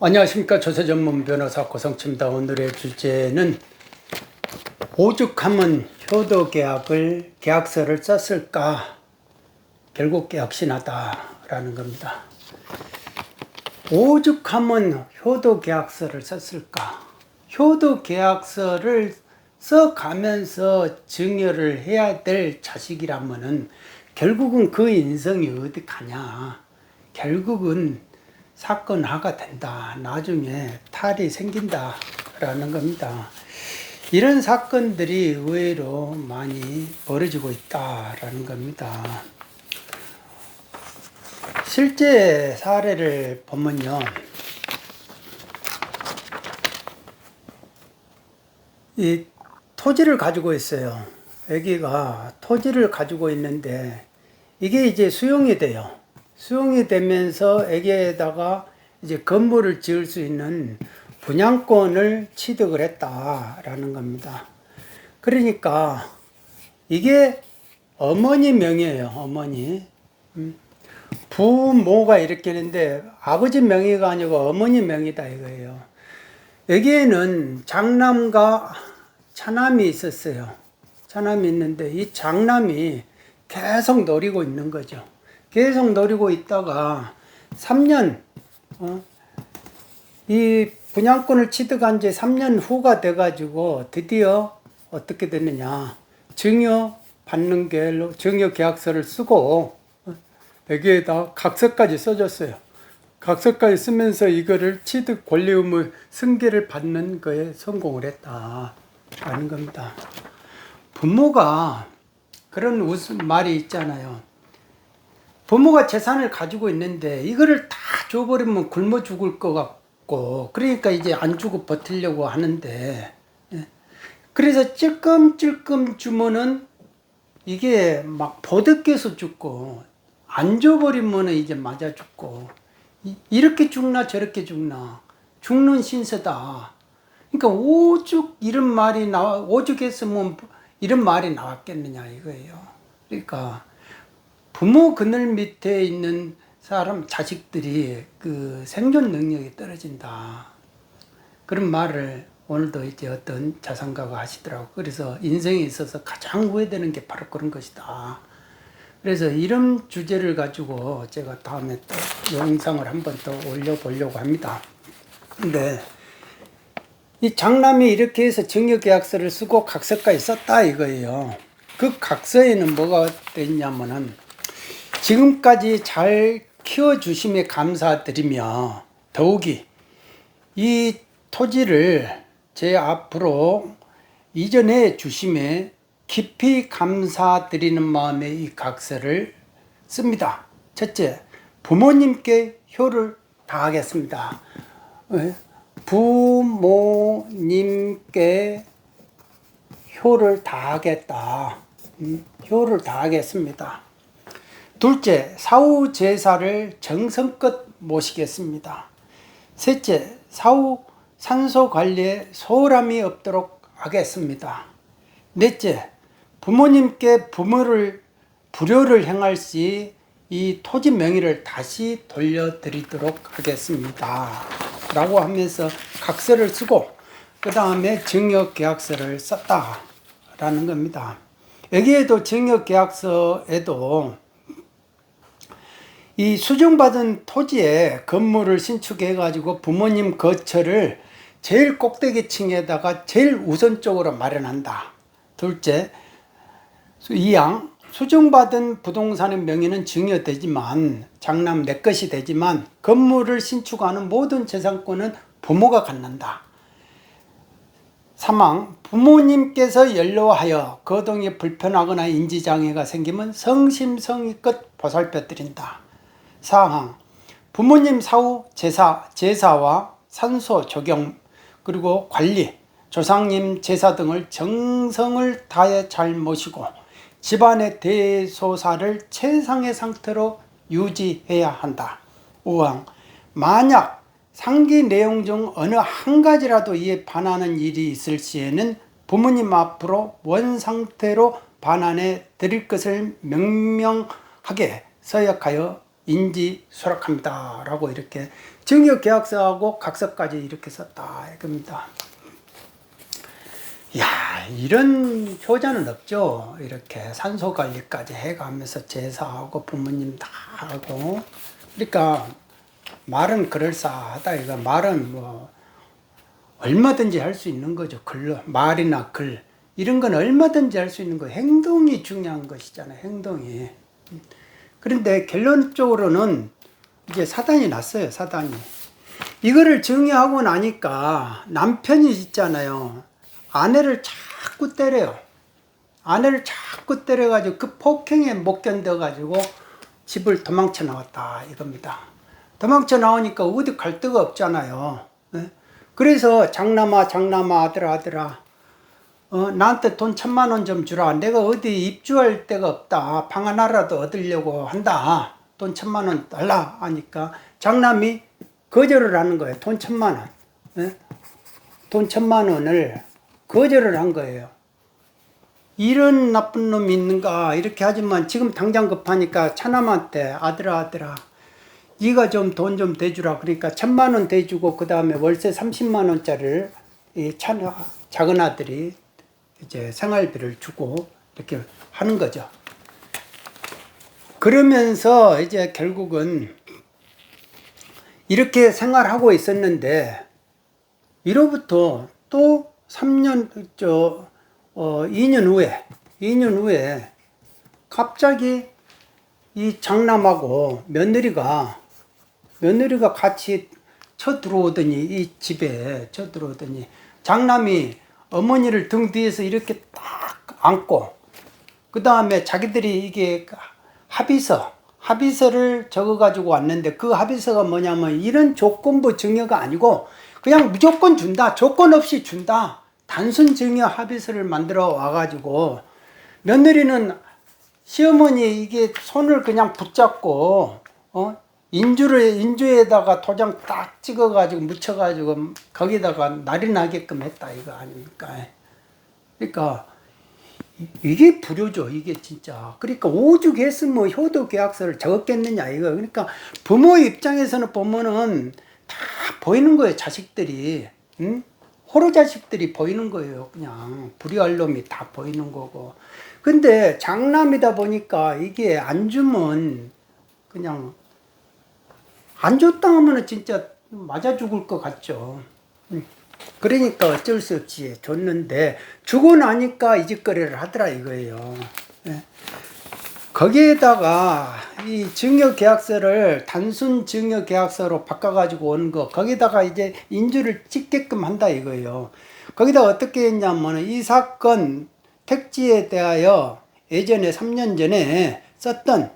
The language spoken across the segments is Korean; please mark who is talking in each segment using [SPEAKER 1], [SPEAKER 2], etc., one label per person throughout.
[SPEAKER 1] 안녕하십니까 조세 전문 변호사 고성침다 오늘의 주제는 오죽하면 효도 계약을 계약서를 썼을까 결국 계약신하다라는 겁니다. 오죽하면 효도 계약서를 썼을까? 효도 계약서를 써가면서 증여를 해야 될 자식이라면은 결국은 그 인성이 어디 가냐? 결국은 사건화가 된다. 나중에 탈이 생긴다 라는 겁니다. 이런 사건들이 의외로 많이 벌어지고 있다라는 겁니다. 실제 사례를 보면요. 이 토지를 가지고 있어요. 아기가 토지를 가지고 있는데 이게 이제 수용이 돼요. 수용이 되면서 아기에다가 이제 건물을 지을 수 있는 분양권을 취득을 했다라는 겁니다. 그러니까 이게 어머니 명의예요. 어머니. 음. 부모가 이렇게 했는데 아버지 명의가 아니고 어머니 명의다 이거예요. 여기에는 장남과 차남이 있었어요. 차남이 있는데 이 장남이 계속 노리고 있는 거죠. 계속 노리고 있다가 3년 어, 이 분양권을 취득한 지 3년 후가 돼 가지고 드디어 어떻게 됐느냐 증여 받는 게로 증여 계약서를 쓰고 어, 여기에다 각서까지 써줬어요. 각서까지 쓰면서 이거를 취득 권리 의무 승계를 받는 거에 성공을 했다라는 겁니다. 부모가 그런 말이 있잖아요. 부모가 재산을 가지고 있는데 이거를 다 줘버리면 굶어 죽을 것 같고 그러니까 이제 안 주고 버티려고 하는데 예. 그래서 찔끔찔끔 주면은 이게 막 버득해서 죽고 안 줘버리면은 이제 맞아 죽고 이- 이렇게 죽나 저렇게 죽나 죽는 신세다. 그러니까 오죽 이런 말이 나와 오죽했으면 이런 말이 나왔겠느냐 이거예요. 그러니까 부모 그늘 밑에 있는 사람 자식들이 그 생존 능력이 떨어진다. 그런 말을 오늘도 이제 어떤 자산가가 하시더라고. 그래서 인생에 있어서 가장 후회되는 게 바로 그런 것이다. 그래서 이런 주제를 가지고 제가 다음에 또 영상을 한번 더 올려보려고 합니다. 근데 이 장남이 이렇게 해서 증여계약서를 쓰고 각서까지 썼다 이거예요. 그 각서에는 뭐가 돼 있냐면은 지금까지 잘 키워주심에 감사드리며 더욱이 이 토지를 제 앞으로 이전해 주심에 깊이 감사드리는 마음에 이 각서를 씁니다. 첫째, 부모님께 효를 다하겠습니다. 예? 부모님께 효를 다하겠다. 음, 효를 다하겠습니다. 둘째, 사후 제사를 정성껏 모시겠습니다. 셋째, 사후 산소 관리에 소홀함이 없도록 하겠습니다. 넷째, 부모님께 부모를 불효를 행할 시 이 토지 명의를 다시 돌려드리도록 하겠습니다. 라고 하면서 각서를 쓰고 그 다음에 증여계약서를 썼다라는 겁니다. 여기에도 증여계약서에도 이 수정받은 토지에 건물을 신축해 가지고 부모님 거처를 제일 꼭대기 층에다가 제일 우선적으로 마련한다. 둘째, 이양 수정받은 부동산의 명의는 증여되지만 장남 내 것이 되지만 건물을 신축하는 모든 재산권은 부모가 갖는다. 사망 부모님께서 연로하여 거동이 불편하거나 인지장애가 생기면 성심성의껏 보살펴 드린다. 사항 부모님 사후 제사 제사와 산소 적용 그리고 관리 조상님 제사 등을 정성을 다해 잘 모시고 집안의 대소사를 최상의 상태로 유지해야 한다. 5항 만약 상기 내용 중 어느 한 가지라도 이에 반하는 일이 있을 시에는 부모님 앞으로 원 상태로 반환해 드릴 것을 명명하게 서약하여 인지 수락합니다. 라고 이렇게 증여 계약서하고 각서까지 이렇게 썼다 이겁니다. 야 이런 효자는 없죠. 이렇게 산소 관리까지 해가면서 제사하고 부모님 다 하고 그러니까 말은 그럴싸하다 이거 말은 뭐 얼마든지 할 수 있는 거죠. 글로 말이나 글 이런 건 얼마든지 할 수 있는 거 행동이 중요한 것이잖아요. 행동이 그런데 결론적으로는 이제 사단이 났어요. 사단이 이거를 정의하고 나니까 남편이 있잖아요. 아내를 자꾸 때려요. 아내를 자꾸 때려가지고 그 폭행에 못 견뎌가지고 집을 도망쳐 나왔다 이겁니다. 도망쳐 나오니까 어디 갈 데가 없잖아요. 예? 그래서 장남아 장남아 아들아 아들아 어, 나한테 돈 천만 원 좀 주라. 내가 어디 입주할 데가 없다. 방 하나라도 얻으려고 한다. 돈 천만 원 달라 하니까 장남이 거절을 하는 거예요. 돈 천만 원. 예? 돈 천만 원을 거절을 한 거예요. 이런 나쁜 놈이 있는가 이렇게 하지만 지금 당장 급하니까 차남한테 아들아 아들아 네가 좀 돈 좀 대주라 그러니까 천만 원 대주고 그 다음에 월세 30만 원짜리를 이 차나 작은 아들이 이제 생활비를 주고 이렇게 하는 거죠. 그러면서 이제 결국은 이렇게 생활하고 있었는데 이로부터 또 3년 저 어, 2년 후에 2년 후에 갑자기 이 장남하고 며느리가 며느리가 같이 쳐들어오더니 이 집에 쳐들어오더니 장남이 어머니를 등 뒤에서 이렇게 딱 안고 그 다음에 자기들이 이게 합의서 합의서를 적어 가지고 왔는데 그 합의서가 뭐냐면 이런 조건부 증여가 아니고 그냥 무조건 준다 조건 없이 준다 단순 증여 합의서를 만들어 와 가지고 며느리는 시어머니 이게 손을 그냥 붙잡고 어 인주를 인주에다가 도장 딱 찍어가지고 묻혀가지고 거기다가 날이 나게끔 했다 이거 아닙니까? 그러니까 이- 이게 불효죠 이게 진짜. 그러니까 오죽했으면 효도 계약서를 적었겠느냐 이거. 그러니까 부모 입장에서는 보면은 다 보이는 거예요 자식들이. 응? 호로 자식들이 보이는 거예요 그냥 불의할 놈이 다 보이는 거고. 근데 장남이다 보니까 이게 안 주면 그냥 안 줬다 하면은 진짜 맞아 죽을 것 같죠. 음. 그러니까 어쩔 수 없이 줬는데 주고 나니까 이 짓거리를 하더라 이거예요. 예. 거기에다가 이 증여 계약서를 단순 증여 계약서로 바꿔 가지고 온 거, 거기다가 이제 인주를 찍게끔 한다 이거예요. 거기다 어떻게 했냐면 이 사건 택지에 대하여 예전에 3년 전에 썼던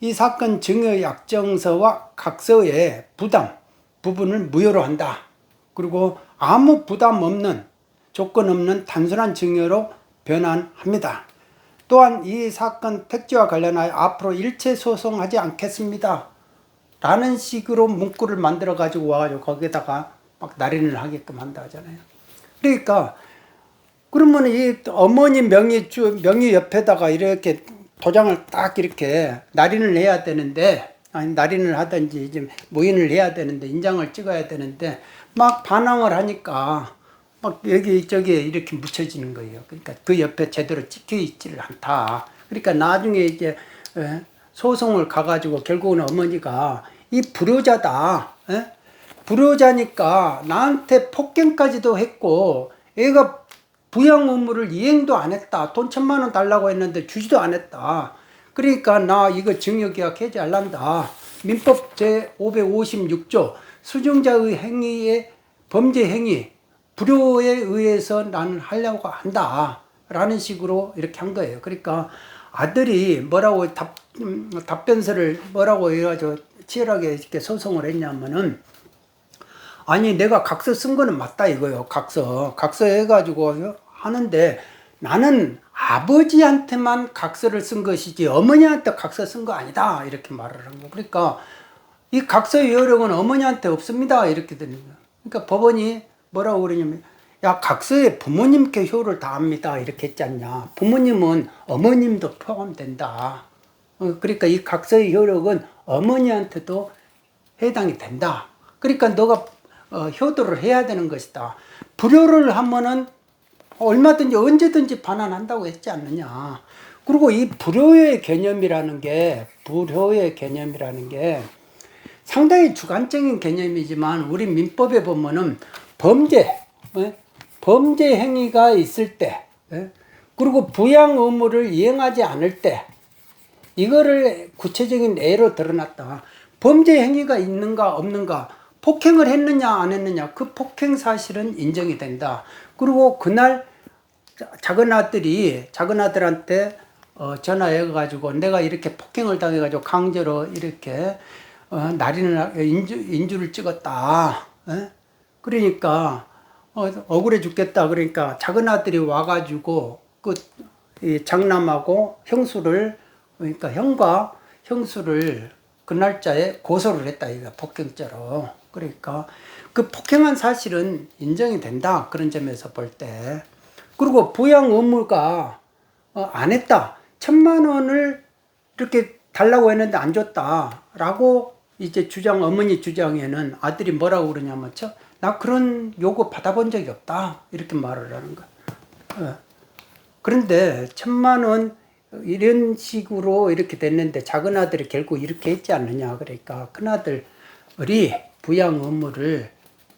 [SPEAKER 1] 이 사건 증여 약정서와 각서의 부담 부분을 무효로 한다. 그리고 아무 부담 없는 조건 없는 단순한 증여로 변환합니다. 또한 이 사건 택지와 관련하여 앞으로 일체 소송하지 않겠습니다. 라는 식으로 문구를 만들어 가지고 와가지고 거기에다가 막 날인을 하게끔 한다 하잖아요. 그러니까 그러면 이 어머니 명의 주 명의 옆에다가 이렇게 도장을 딱 이렇게 날인을 해야 되는데 아니 날인을 하든지 좀 무인을 해야 되는데 인장을 찍어야 되는데 막 반항을 하니까 막 여기 저기 이렇게 묻혀지는 거예요. 그러니까 그 옆에 제대로 찍혀 있지를 않다. 그러니까 나중에 이제 에, 소송을 가가지고 결국은 어머니가 이 불효자다. 에? 불효자니까 나한테 폭행까지도 했고 애가 부양 의무를 이행도 안 했다. 돈 천만 원 달라고 했는데 주지도 않았다. 그러니까 나 이거 증여계약 해지할란다. 민법 제 556조 수증자의 행위의 범죄 행위 불효에 의해서 나는 하려고 한다. 라는 식으로 이렇게 한 거예요. 그러니까 아들이 뭐라고 답, 음, 답변서를 뭐라고 해가지고 치열하게 이렇게 소송을 했냐면은 아니 내가 각서 쓴 거는 맞다 이거요. 각서 각서 해가지고 하는데 나는 아버지한테만 각서를 쓴 것이지 어머니한테 각서 쓴 거 아니다 이렇게 말을 한 거. 그러니까 이 각서의 효력은 어머니한테 없습니다 이렇게 되는 거예요. 그러니까 법원이 뭐라고 그러냐면 야 각서에 부모님께 효를 다합니다 이렇게 했지 않냐. 부모님은 어머님도 포함된다. 어, 그러니까 이 각서의 효력은 어머니한테도 해당이 된다. 그러니까 너가 어, 효도를 해야 되는 것이다. 불효를 하면은 얼마든지 언제든지 반환한다고 했지 않느냐. 그리고 이 불효의 개념이라는 게 불효의 개념이라는 게 상당히 주관적인 개념이지만 우리 민법에 보면은 범죄, 예? 범죄 행위가 있을 때, 예? 그리고 부양 의무를 이행하지 않을 때, 이거를 구체적인 예로 드러났다. 범죄 행위가 있는가 없는가, 폭행을 했느냐 안 했느냐, 그 폭행 사실은 인정이 된다. 그리고 그날 자- 작은 아들이 작은 아들한테 어, 전화해가지고 내가 이렇게 폭행을 당해가지고 강제로 이렇게 어, 날인을 인주, 인주를 찍었다. 예? 그러니까 어, 억울해 죽겠다. 그러니까 작은 아들이 와가지고 그이 장남하고 형수를 그러니까 형과 형수를 그 날짜에 고소를 했다. 이거 폭행죄로. 그러니까 그 폭행한 사실은 인정이 된다. 그런 점에서 볼 때. 그리고 부양 의무가 어, 안 했다. 천만 원을 이렇게 달라고 했는데 안 줬다라고 이제 주장 어머니 주장에는 아들이 뭐라고 그러냐면 저, 나 그런 요구 받아본 적이 없다 이렇게 말을 하는 거야. 어. 그런데 천만 원 이런 식으로 이렇게 됐는데 작은 아들이 결국 이렇게 했지 않느냐 그러니까 큰 아들이 부양 의무를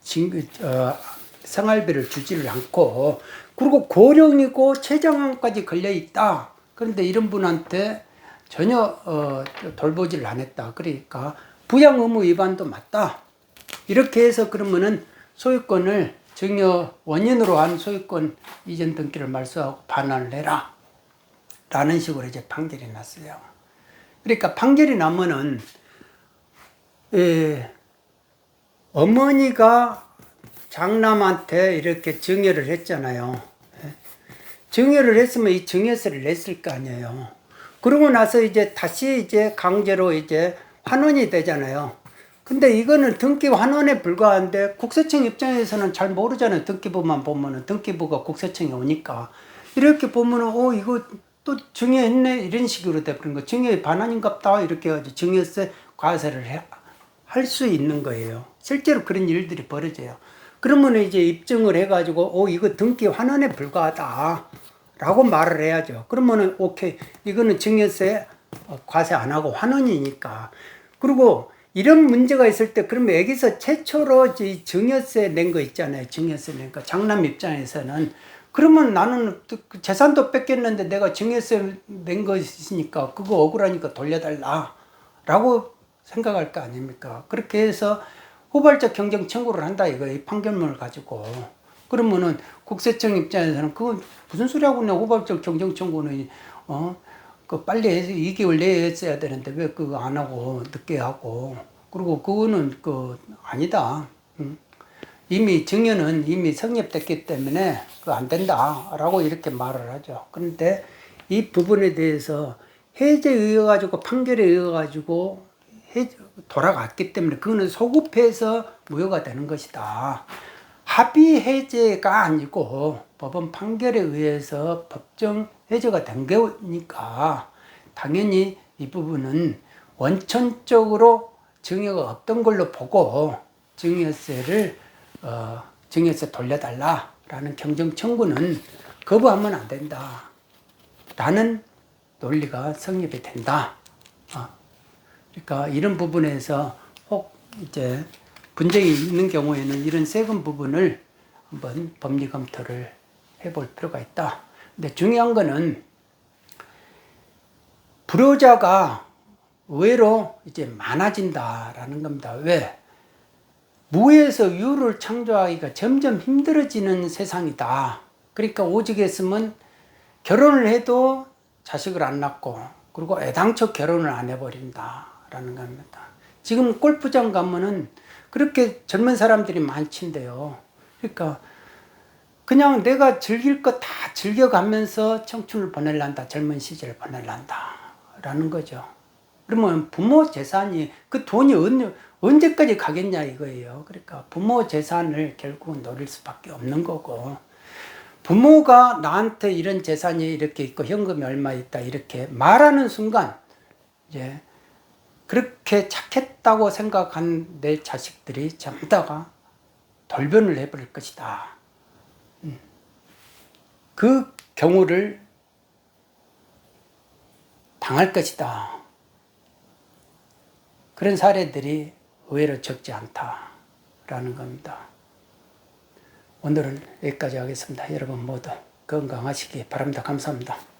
[SPEAKER 1] 징, 어, 생활비를 주지를 않고 그리고 고령이고 췌장암까지 걸려 있다. 그런데 이런 분한테 전혀 어, 돌보지를 안 했다. 그러니까 부양 의무 위반도 맞다. 이렇게 해서 그러면은 소유권을 증여 원인으로 한 소유권 이전 등기를 말소하고 반환을 해라. 라는 식으로 이제 판결이 났어요. 그러니까 판결이 나면은 에, 어머니가 장남한테 이렇게 증여를 했잖아요. 예. 증여를 했으면 이 증여세를 냈을 거 아니에요. 그러고 나서 이제 다시 이제 강제로 이제 환원이 되잖아요. 근데 이거는 등기 환원에 불과한데 국세청 입장에서는 잘 모르잖아요. 등기부만 보면은 등기부가 국세청에 오니까 이렇게 보면은 어 이거 또 증여했네 이런 식으로 돼버린 거 증여의 반환인갑다 이렇게 해가지고 증여세 과세를 할 수 있는 거예요. 실제로 그런 일들이 벌어져요. 그러면 이제 입증을 해가지고 어 이거 등기 환원에 불과하다 라고 말을 해야죠. 그러면은 오케이 이거는 증여세 어, 과세 안 하고 환원이니까 그리고 이런 문제가 있을 때 그러면 여기서 최초로 이 증여세 낸 거 있잖아요. 증여세 낸 거. 장남 입장에서는 그러면 나는 또그 재산도 뺏겼는데 내가 증여세 낸거 있으니까 그거 억울하니까 돌려달라. 라고 생각할 거 아닙니까? 그렇게 해서 후발적 경정 청구를 한다 이거 이 판결문을 가지고. 그러면은 국세청 입장에서는 그건 무슨 소리 하고 있냐 후발적 경정 청구는. 어그 빨리 해서 2개월 내에 했어야 되는데 왜 그거 안 하고 늦게 하고. 그리고 그거는 그 아니다. 음. 이미 증여는 이미 성립됐기 때문에 그 안 된다라고 이렇게 말을 하죠. 그런데 이 부분에 대해서 해제에 의해 가지고 판결에 의해 가지고 해, 돌아갔기 때문에 그거는 소급해서 무효가 되는 것이다. 합의 해제가 아니고 법원 판결에 의해서 법정 해제가 된 거니까 당연히 이 부분은 원천적으로 증여가 없던 걸로 보고 증여세를 어, 증여세 돌려달라라는 경정 청구는 거부하면 안 된다. 라는 논리가 성립이 된다. 어. 그러니까 이런 부분에서 혹 이제 분쟁이 있는 경우에는 이런 세금 부분을 한번 법리 검토를 해볼 필요가 있다. 근데 중요한 거는 불효자가 의외로 이제 많아진다라는 겁니다. 왜? 무에서 유를 창조하기가 점점 힘들어지는 세상이다. 그러니까 오직 했으면 결혼을 해도 자식을 안 낳고 그리고 애당초 결혼을 안 해버린다 라는 겁니다. 지금 골프장 가면은 그렇게 젊은 사람들이 많친데요. 그러니까 그냥 내가 즐길 거 다 즐겨가면서 청춘을 보낼란다, 젊은 시절을 보낼란다, 라는 거죠. 그러면 부모 재산이 그 돈이 언, 언제까지 가겠냐 이거예요. 그러니까 부모 재산을 결국은 노릴 수밖에 없는 거고, 부모가 나한테 이런 재산이 이렇게 있고 현금이 얼마 있다 이렇게 말하는 순간 이제 그렇게 착했다고 생각한 내 자식들이 전부 다가 돌변을 해버릴 것이다. 음. 그 경우를 당할 것이다. 그런 사례들이 의외로 적지 않다라는 겁니다. 오늘은 여기까지 하겠습니다. 여러분 모두 건강하시기 바랍니다. 감사합니다.